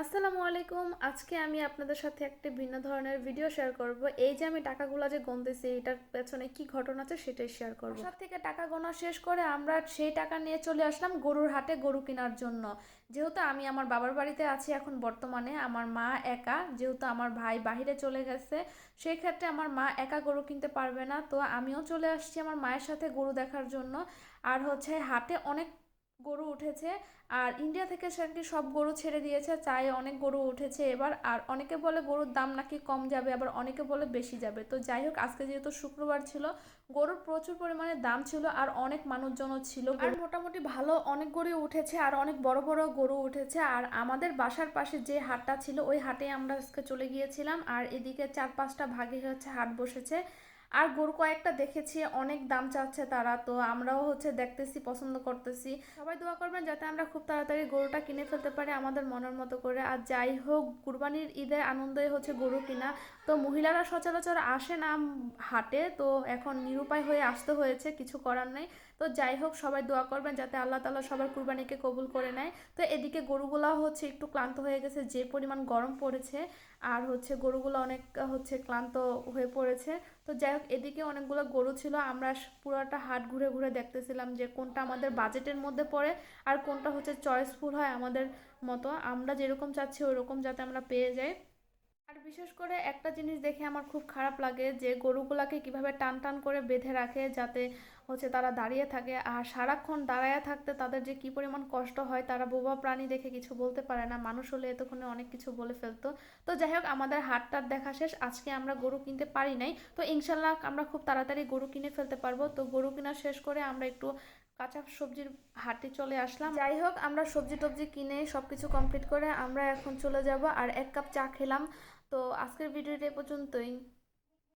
আসসালামু আলাইকুম। আজকে আমি আপনাদের সাথে একটা ভিন্ন ধরনের ভিডিও শেয়ার করব। এই যে আমি টাকাগুলো যে গুনতেছি, এটার পেছনে কি ঘটনা আছে সেটাই শেয়ার করব। সব থেকে টাকা গোনা শেষ করে আমরা সেই টাকা নিয়ে চলে আসলাম গরুর হাটে গরু কেনার জন্য। যেহেতু আমি আমার বাবার বাড়িতে আছি এখন বর্তমানে, আমার মা একা, যেহেতু আমার ভাই বাহিরে চলে গেছে, সেই ক্ষেত্রে আমার মা একা গরু কিনতে পারবে না। তো আমিও চলে আসছি আমার মায়ের সাথে গরু দেখার জন্য। আর হচ্ছে হাটে অনেক গরু উঠেছে। আর ইন্ডিয়া থেকে নাকি সব গরু ছেড়ে দিয়েছে। চাই অনেক গরু উঠেছে এবার। আর অনেকে বলে গরুর দাম নাকি কম যাবে আবার অনেকে বলে বেশি যাবে। তো যাই হোক আজকে যেহেতু শুক্রবার ছিল গরুর প্রচুর পরিমাণে দাম ছিল আর অনেক মানুষজনও ছিল আর মোটামুটি ভালো অনেক গরু উঠেছে আর অনেক বড় বড় গরু উঠেছে। আর আমাদের বাসার পাশে যে হাটটা ছিল ওই হাটে আমরা আজকে চলে গিয়েছিলাম। আর এদিকে চার পাঁচটা ভাগে হচ্ছে হাট বসেছে। আর গরু কয়েকটা দেখেছি, অনেক দাম চাচ্ছে তারা, তো আমরাও হচ্ছে দেখতেছি, পছন্দ করতেছি। সবাই দোয়া করবেন যাতে আমরা খুব তাড়াতাড়ি গরুটা কিনে ফেলতে পারি আমাদের মনের মতো করে। আর যাই হোক, কুরবানির ঈদের আনন্দই হচ্ছে গরু কিনা। তো মহিলারা সচরাচর আসে না হাটে, তো এখন নিরুপায় হয়ে আসতে হয়েছে, কিছু করার নেই। তো যাই হোক, সবাই দোয়া করবেন যাতে আল্লাহ তালা সবার কুরবানিকে কবুল করে নেয়। তো এদিকে গরুগুলা হচ্ছে একটু ক্লান্ত হয়ে গেছে, যে পরিমাণ গরম পড়েছে, আর হচ্ছে গরুগুলো অনেক হচ্ছে ক্লান্ত হয়ে পড়েছে। তো যাই হোক এদিকে অনেকগুলো গরু ছিল, আমরা পুরোটা হাট ঘুরে ঘুরে দেখতেছিলাম যে কোনটা আমাদের বাজেটের মধ্যে পড়ে আর কোনটা হচ্ছে চয়েসফুল হয় আমাদের মতো। আমরা যেরকম চাচ্ছি ওরকম যাতে আমরা পেয়ে যাই। আর বিশেষ করে একটা জিনিস দেখে আমার খুব খারাপ লাগে যে গরুগুলাকে কীভাবে টান টান করে বেঁধে রাখে যাতে হচ্ছে তারা দাঁড়িয়ে থাকে আর সারাক্ষণ দাঁড়ায়া থাকতে তাদের যে কি পরিমাণ কষ্ট হয় তারা বোবা প্রাণী দেখে কিছু বলতে পারে না। মানুষ হলে এতক্ষণে অনেক কিছু বলে ফেলতো। তো যাই হোক, আমাদের হাটটার দেখা শেষ। আজকে আমরা গরু কিনতে পারি নাই। তো ইনশাল্লাহ আমরা খুব তাড়াতাড়ি গরু কিনে ফেলতে পারব। তো গরু কিনা শেষ করে আমরা একটু কাঁচা সবজির হাটে চলে আসলাম। যাই হোক, আমরা সবজি টবজি কিনে সব কিছু কমপ্লিট করে আমরা এখন চলে যাব আর এক কাপ চা খেলাম। তো আজকের ভিডিওটা পর্যন্তই।